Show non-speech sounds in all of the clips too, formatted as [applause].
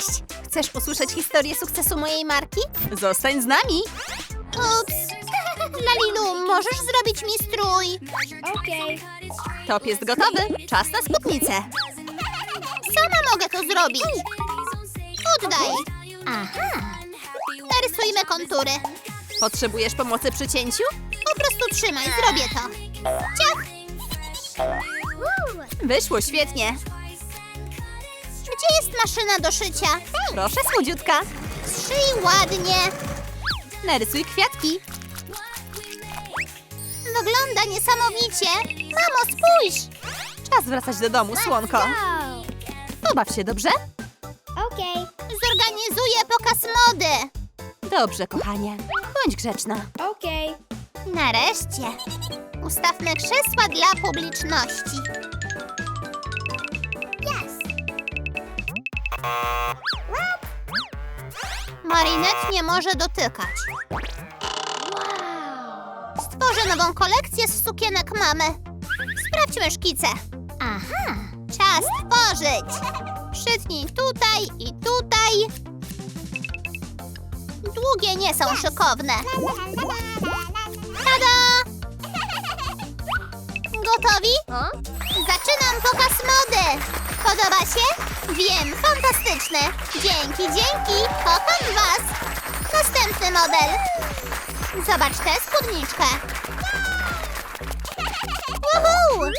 Cześć! Chcesz usłyszeć historię sukcesu mojej marki? Zostań z nami. Ups! [laughs] Lalilu, możesz zrobić mi strój? Okej. Top jest gotowy. Czas na spódnicę. Sama mogę to zrobić. Oddaj. Aha. Narysujmy kontury. Potrzebujesz pomocy przy cięciu? Po prostu trzymaj, zrobię to. Ciach! Wyszło świetnie. Gdzie jest maszyna do szycia? Proszę, słodziutka. Szyj ładnie. Narysuj kwiatki. Wygląda niesamowicie. Mamo, spójrz! Czas wracać do domu, słonko. Pobaw się, dobrze? Okej. Zorganizuję pokaz mody. Dobrze, kochanie. Bądź grzeczna. Okej. Nareszcie. Ustawmy krzesła dla publiczności. Marinette nie może dotykać. Stworzę nową kolekcję z sukienek mamy. Sprawdźmy szkice. Aha. Czas tworzyć. Przytnij tutaj i tutaj. Długie nie są szykowne. Tada! Gotowi? Zaczynam pokaz mody. Podoba się? Wiem, fantastyczne. Dzięki, dzięki. Kocham was. Następny model. Zobacz tę spódniczkę. Woohoo!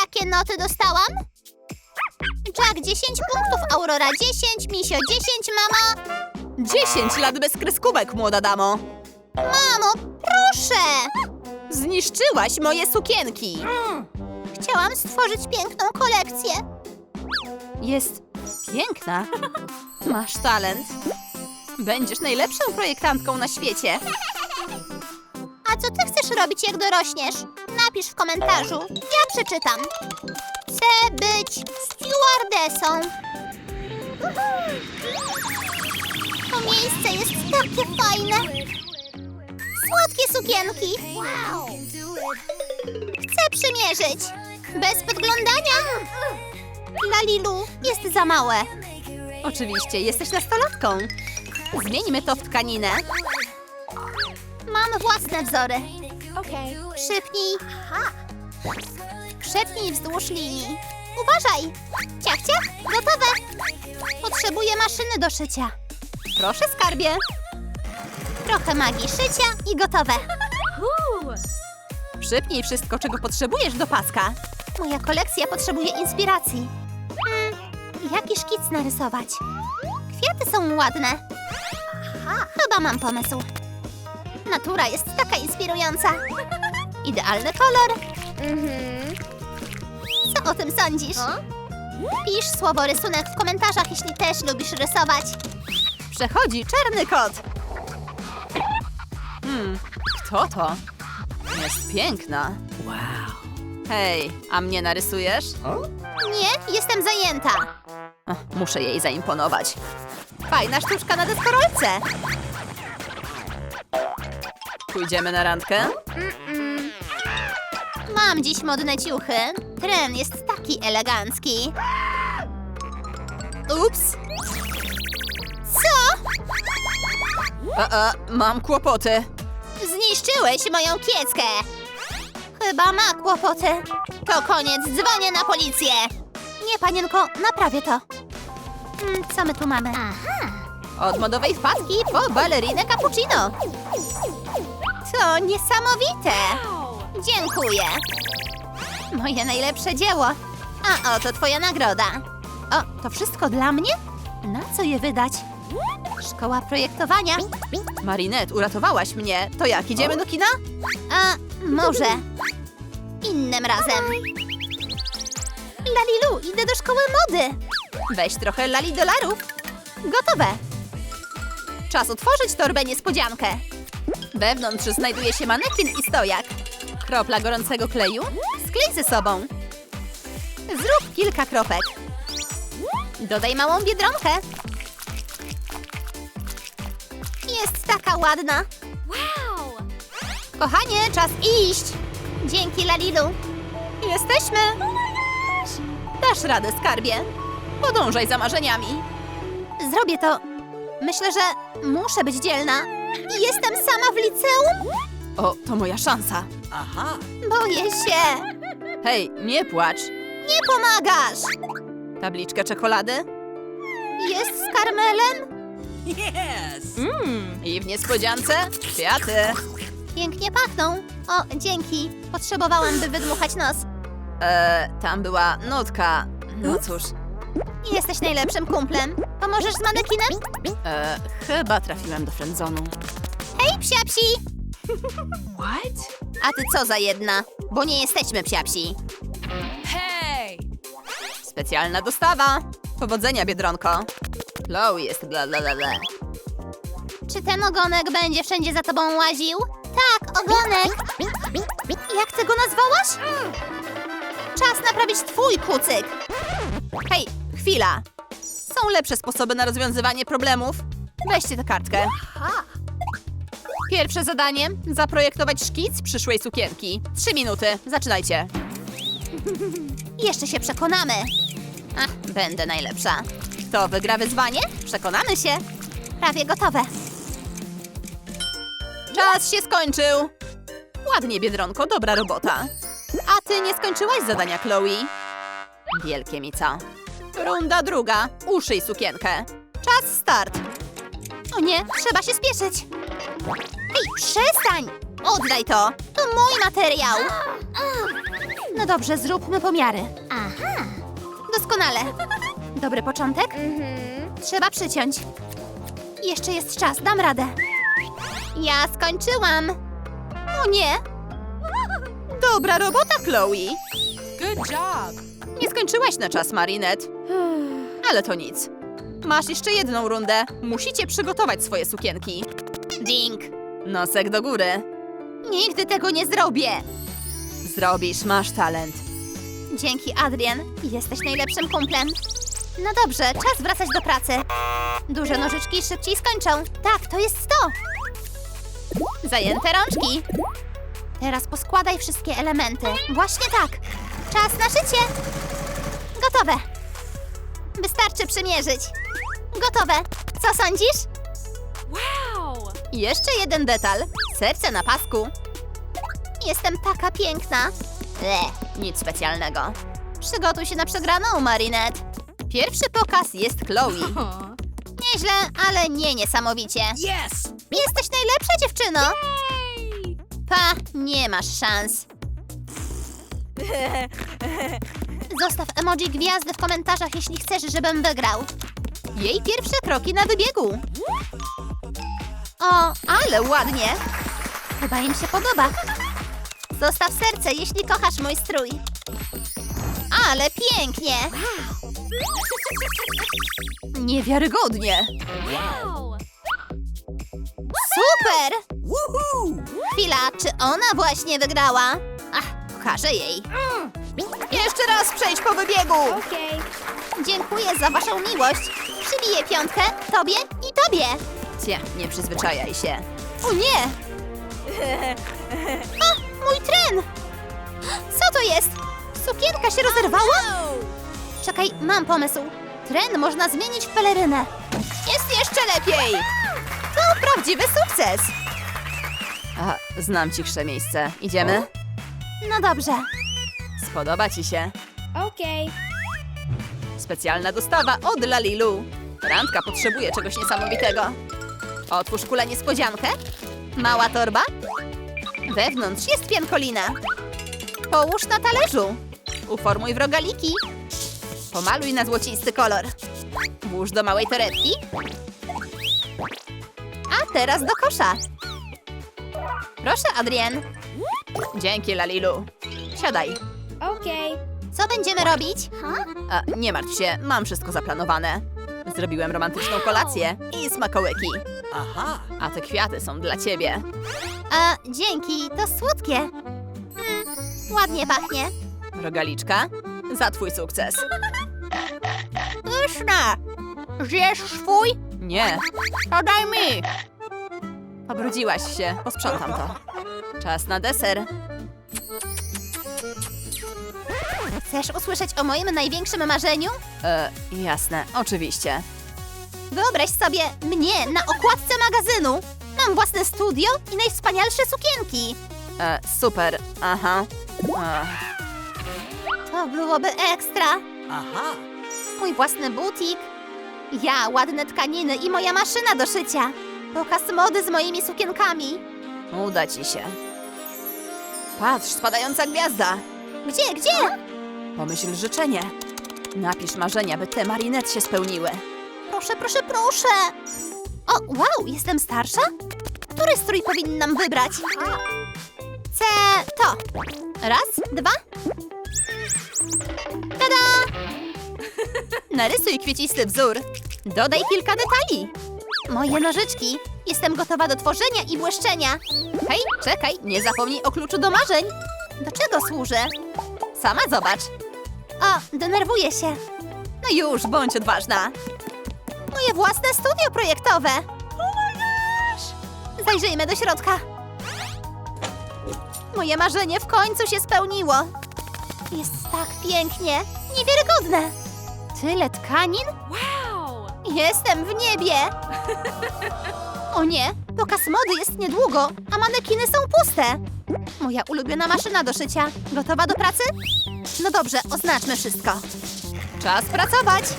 Jakie noty dostałam? Jack 10 punktów, Aurora 10, Misio 10, mama. 10 lat bez kreskówek, młoda damo. Mamo, proszę! Zniszczyłaś moje sukienki. Chciałam stworzyć piękną kolekcję. Jest piękna. Masz talent. Będziesz najlepszą projektantką na świecie. A co ty chcesz robić, jak dorośniesz? Napisz w komentarzu. Ja przeczytam. Chcę być stewardessą. To miejsce jest takie fajne. Słodkie sukienki. Chcę przymierzyć. Bez podglądania. Lalilu, jest za małe. Oczywiście, jesteś nastolatką. Zmieńmy to w tkaninę. Mam własne wzory. Okej. Przypnij. Przetnij wzdłuż linii. Uważaj! Ciach, ciach, gotowe! Potrzebuję maszyny do szycia. Proszę, skarbie. Trochę magii szycia i gotowe. Przypnij wszystko, czego potrzebujesz do paska. Moja kolekcja potrzebuje inspiracji. Hmm, jaki szkic narysować? Kwiaty są ładne. Aha, chyba mam pomysł. Natura jest taka inspirująca. Idealny kolor. Mhm. Co o tym sądzisz? Pisz słowo rysunek w komentarzach, jeśli też lubisz rysować. Przechodzi czarny kot. Hmm, kto to? Jest piękna. Wow. Hej, a mnie narysujesz? Nie, jestem zajęta. Ach, muszę jej zaimponować. Fajna sztuczka na deskorolce. Pójdziemy na randkę? Mam dziś modne ciuchy. Tren jest taki elegancki. Ups! Co? A, a, mam kłopoty. Zniszczyłeś moją kieckę. Chyba ma kłopoty. To koniec, dzwonię na policję. Nie, panienko, naprawię to. Hmm, co my tu mamy? Aha. Od modowej wpadki po balerinę cappuccino. To niesamowite. Dziękuję. Moje najlepsze dzieło. A oto twoja nagroda. O, to wszystko dla mnie? Na co je wydać? Szkoła projektowania. Marinette, uratowałaś mnie. To jak, idziemy do kina? A może innym razem. Lalilu, idę do szkoły mody. Weź trochę lali dolarów. Gotowe. Czas otworzyć torbę niespodziankę. Wewnątrz znajduje się manekin i stojak. Kropla gorącego kleju. Sklej ze sobą. Zrób kilka kropek. Dodaj małą biedronkę. Jest taka ładna. Kochanie, czas iść. Dzięki, Lalilu. Jesteśmy! Dasz radę, skarbie. Podążaj za marzeniami. Zrobię to. Myślę, że muszę być dzielna. Jestem sama w liceum? O, to moja szansa. Boję się. Hej, nie płacz. Nie pomagasz. Tabliczkę czekolady? Jest z karmelem? Mmm, i w niespodziance kwiaty. Pięknie pachną. O, dzięki. Potrzebowałam, by wydmuchać nos. E, tam była nutka. No cóż, Jesteś najlepszym kumplem. Pomożesz z manekinem? e, chyba trafiłem do friendzonu. Hej, psiapsi! A ty co za jedna? Bo nie jesteśmy psiapsi. Specjalna dostawa. Powodzenia, Biedronko. Chloe jest bla bla bla bla. Czy ten ogonek będzie wszędzie za tobą łaził? Tak, ogonek! Jak ty go nazwałaś? Czas naprawić twój kucyk. Hej, chwila. Są lepsze sposoby na rozwiązywanie problemów. Weźcie tę kartkę. Pierwsze zadanie: zaprojektować szkic przyszłej sukienki. Trzy minuty. Zaczynajcie. Jeszcze się przekonamy. Ach, będę najlepsza. Kto wygra wyzwanie? Przekonamy się. Prawie gotowe. Czas się skończył. Ładnie, Biedronko, dobra robota. A ty nie skończyłaś zadania, Chloe? Wielkie mi co. Runda druga. Uszyj sukienkę. Czas start. O nie, trzeba się spieszyć. Ej, przestań! Oddaj to! To mój materiał! No dobrze, zróbmy pomiary. Aha. Doskonale. Dobry początek? Mhm. Trzeba przyciąć. Jeszcze jest czas, dam radę. Ja skończyłam. O nie! Dobra robota, Chloe. Good job. Nie skończyłaś na czas, Marinette. Ale to nic. Masz jeszcze jedną rundę. Musicie przygotować swoje sukienki. Ding! Nosek do góry. Nigdy tego nie zrobię. Zrobisz, masz talent. Dzięki, Adrian. Jesteś najlepszym kumplem. No dobrze, czas wracać do pracy. Duże nożyczki szybciej skończą. Tak, to jest to. Zajęte rączki. Teraz poskładaj wszystkie elementy. Właśnie tak. Czas na szycie. Gotowe. Wystarczy przymierzyć. Gotowe. Co sądzisz? Wow. Jeszcze jeden detal. Serce na pasku. Jestem taka piękna. Le, nic specjalnego. Przygotuj się na przegraną, Marinette. Pierwszy pokaz jest Chloe. [laughs] Nieźle, ale nie niesamowicie. Jesteś najlepsza dziewczyno! Pa, nie masz szans. Zostaw emoji gwiazdy w komentarzach, jeśli chcesz, żebym wygrał. Jej pierwsze kroki na wybiegu. O, ale ładnie. Chyba im się podoba. Zostaw serce, jeśli kochasz mój strój. Ale pięknie! Niewiarygodnie. Wow. Super! Chwila, czy ona właśnie wygrała? Ach, pokażę jej. Jeszcze raz przejdź po wybiegu. Dziękuję za waszą miłość. Przybiję piątkę tobie i tobie. Cie, nie przyzwyczajaj się. O nie! [laughs] O, mój tren! Co to jest? Sukienka się rozerwała? Czekaj, mam pomysł. Tren można zmienić w pelerynę. Jest jeszcze lepiej. To prawdziwy sukces. A, znam cichsze miejsce. Idziemy? No dobrze. Spodoba ci się. Okay. Specjalna dostawa od Lalilu. Randka potrzebuje czegoś niesamowitego. Otwórz kulę niespodziankę. Mała torba. Wewnątrz jest piankolina. Połóż na talerzu. Uformuj w rogaliki. Pomaluj na złocisty kolor. Włóż do małej torebki. A teraz do kosza. Proszę, Adrien. Dzięki, Lalilu. Siadaj. Okay. Co będziemy robić? A, nie martw się, mam wszystko zaplanowane. Zrobiłem romantyczną kolację i smakołyki. Aha. A te kwiaty są dla ciebie. A, dzięki, to słodkie. Mm, ładnie pachnie. Rogaliczka, za twój sukces. [laughs] Pyszne! Zjesz swój? Nie, To daj mi! pobrudziłaś się, posprzątam to. Czas na deser. Chcesz usłyszeć o moim największym marzeniu? E, jasne, oczywiście. Wyobraź sobie mnie na okładce magazynu. Mam własne studio i najwspanialsze sukienki. E, super, aha. E, To byłoby ekstra. Aha. Mój własny butik. Ja, ładne tkaniny i moja maszyna do szycia. Pokaz mody z moimi sukienkami. uda ci się. Patrz, spadająca gwiazda. Gdzie, gdzie? Pomyśl życzenie. Napisz marzenia, by te marinet się spełniły. Proszę, proszę, proszę. O, wow, jestem starsza? Który strój powinnam wybrać? Chcę to. Raz, dwa. Tada! Narysuj kwiecisty wzór. Dodaj kilka detali. Moje nożyczki. Jestem gotowa do tworzenia i błyszczenia. Hej, czekaj, nie zapomnij o kluczu do marzeń. Do czego służy? Sama zobacz. O, denerwuję się. No już, bądź odważna. Moje własne studio projektowe. Zajrzyjmy do środka. Moje marzenie w końcu się spełniło. Jest tak pięknie. Niewiarygodne. Tyle tkanin? Wow. Jestem w niebie. [laughs] O nie, pokaz mody jest niedługo, a manekiny są puste. Moja ulubiona maszyna do szycia. Gotowa do pracy? No dobrze, oznaczmy wszystko. Czas pracować. [laughs]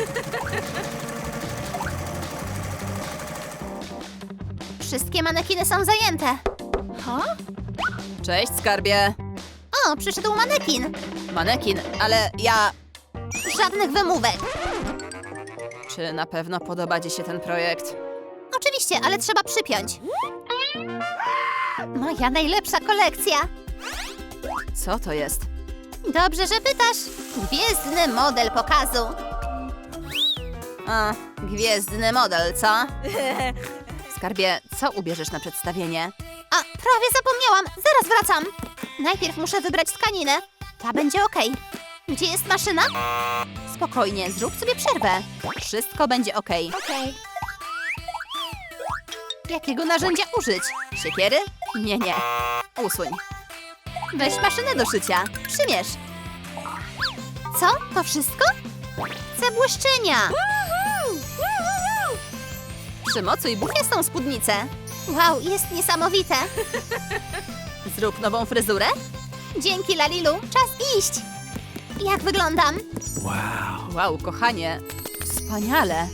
Wszystkie manekiny są zajęte. Cześć, skarbie. O, przyszedł manekin. Manekin, ale ja... Żadnych wymówek. Czy na pewno podoba ci się ten projekt? Oczywiście, ale trzeba przypiąć. Moja najlepsza kolekcja. Co to jest? Dobrze, że pytasz. Gwiezdny model pokazu. A, gwiezdny model, co? [laughs] Skarbie, co ubierzesz na przedstawienie? A, prawie zapomniałam. Zaraz wracam. Najpierw muszę wybrać tkaninę. Ta będzie ok. Gdzie jest maszyna? Spokojnie, zrób sobie przerwę. Wszystko będzie ok. Okay. Jakiego narzędzia użyć? Siekiery? Nie, nie. Usuń. Weź maszynę do szycia. Przymierz. Co? To wszystko? Chcę błyszczenia. Przymocuj buchniastą spódnicę. Wow, jest niesamowite. [laughs] Zrób nową fryzurę. Dzięki, Lalilu. Czas iść. Jak wyglądam? Wow. Wow, kochanie. Wspaniale.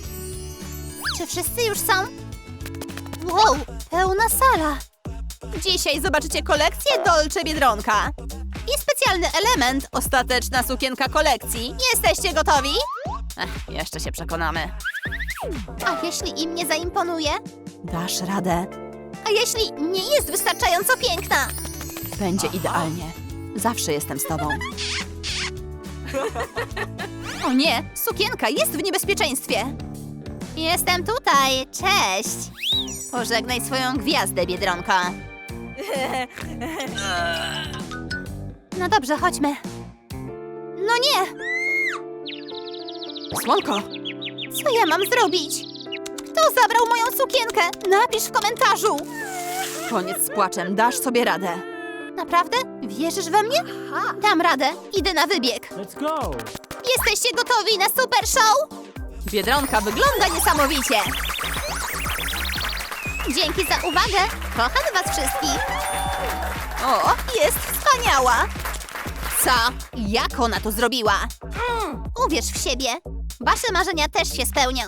Czy wszyscy już są? Wow, pełna sala. Dzisiaj zobaczycie kolekcję Dolce Biedronka. I specjalny element, ostateczna sukienka kolekcji. Jesteście gotowi? Ech, jeszcze się przekonamy. A jeśli im nie zaimponuje? Dasz radę. A jeśli nie jest wystarczająco piękna? Będzie idealnie. Zawsze jestem z tobą. O nie, sukienka jest w niebezpieczeństwie. Jestem tutaj, cześć. Pożegnaj swoją gwiazdę, Biedronka. No dobrze, chodźmy. No nie, Słonko, co ja mam zrobić? Kto zabrał moją sukienkę? Napisz w komentarzu. koniec z płaczem, dasz sobie radę. Naprawdę? Wierzysz we mnie? Dam radę, idę na wybieg. Let's go. Jesteście gotowi na super show? Biedronka wygląda niesamowicie. Dzięki za uwagę. Kocham was wszystkich. O, jest wspaniała. Co? Jak ona to zrobiła? Uwierz w siebie. Wasze marzenia też się spełnią.